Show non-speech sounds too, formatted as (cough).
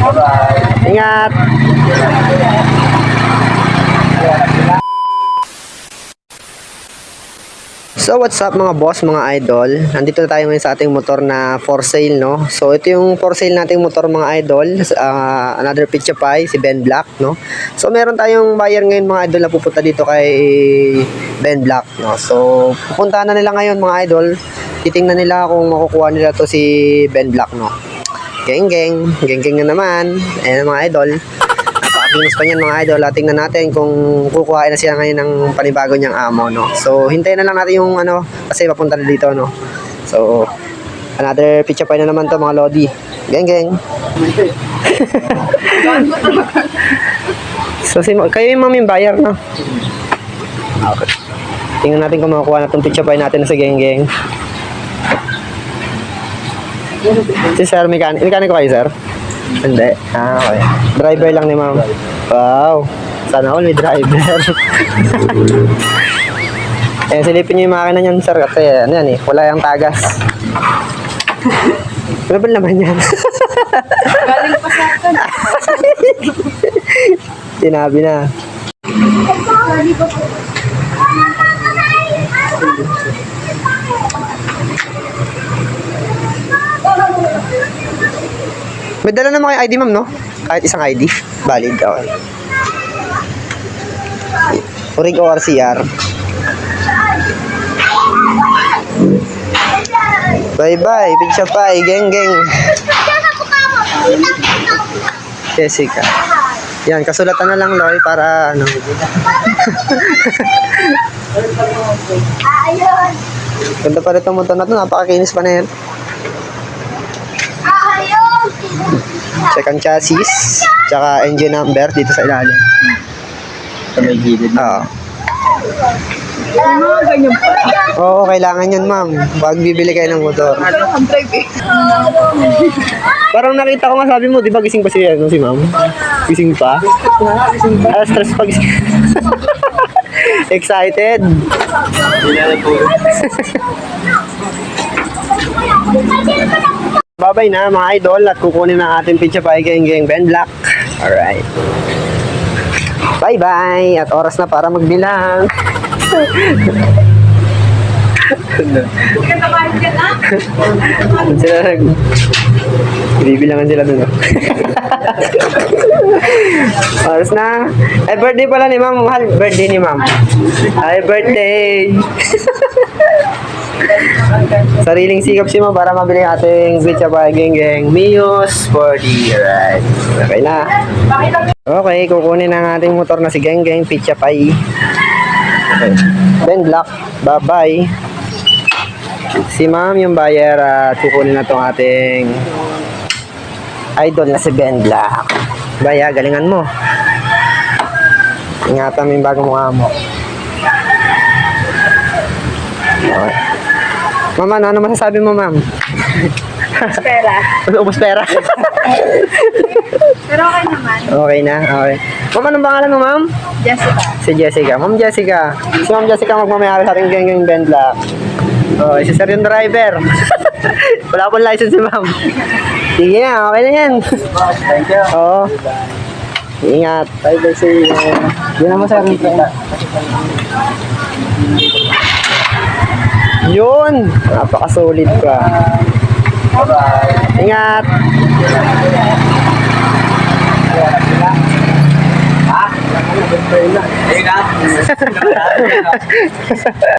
Ingat! So what's up mga boss, mga idol? Nandito na tayo ngayon sa ating motor na for sale, no? So ito yung for sale nating motor mga idol. Ah, another picture pie, si Ben Black, no? So meron tayong buyer ngayon mga idol na pupunta dito kay Ben Black, no? So pupunta na nila ngayon mga idol. Titingnan nila kung makukuha nila to si Ben Black, no? Geng geng, geng geng na naman. Ayan mga idol. Napakakinis pa niyan mga idol. At tingnan natin kung kukuhain na siya ngayon ng panibago niyang amo, no? So, hintayin na lang natin yung ano, kasi papunta na dito, no? So, another picture pa na naman to mga lodi. Geng geng. (laughs) so, si, kayo yung maming buyer, no? Okay. Tingnan natin kung makukuha na itong picture pa natin sa geng geng. Si sir, mechanic, mechanic kayo, sir? Hindi. Ah, okay. Driver lang ni ma'am. Wow. Sana all may driver. (laughs) eh, silipin niyo yung makina niyan, sir. Kasi, ano yan eh, wala yung tagas. Ano ba naman yan? Galing pa sa akin. (laughs) Sinabi na. May dala naman kayo ID, ma'am, no? Kahit isang ID. Valid. Okay. Urig ORCR. Bye-bye. Picture bye. Geng, geng. Jessica. Yan, kasulatan na lang, Loy, para ano. Ayun. (laughs) Ganda pa rin itong motor na ito. Napakakinis pa na yan. Check ang chassis. Tsaka engine number dito sa ilalim. Sa may gilid. Oo. Mga ganyan pa. Oo, kailangan yun, ma'am. Pag bibili kayo ng motor. Ano ang drive eh? Parang nakita ko nga sabi mo, di ba gising pa si, ano, si ma'am? Gising pa? Ah, stress pa gising. (laughs) Excited? (laughs) Babay na mga idol at kukunin na ating pizza pie kay Geng Ben Black. Alright. Bye-bye! At oras na para magbilang. Sila nag... Bibilangan sila dun. oh. (laughs) Oras na. Ay, birthday pala ni ma'am. Mahal, birthday ni ma'am. Ay, birthday. (laughs) Sariling sikap si ma'am para mabili ating pizza pa geng Miyos 40. Alright. Okay na. Okay, kukunin ang ating motor na si Geng Geng Pizza Pie. Okay. Ben Black. Bye-bye. Si ma'am yung buyer at kukunin na tong ating idol na si Ben Black. Baya, galingan mo. Ingatan mo yung bagong mukha mo. Mama, ano, ano masasabi mo, ma'am? Pera. Ubus pera. Pero okay naman. okay na, okay. Ma'am, anong pangalan mo, ma'am? Jessica. Si Jessica. Ma'am Jessica. Si Ma'am Jessica magmamayari sa ating geng-geng Ben Black. Oh, si Sir yung driver. (laughs) Wala pong license si Ma'am. Sige na, okay na yan. Thank you. Oo. Ingat. Bye bye iyo. Yun naman sa akin. Yun. Napaka-solid ka. Bye-bye. Ingat. Ingat. (laughs)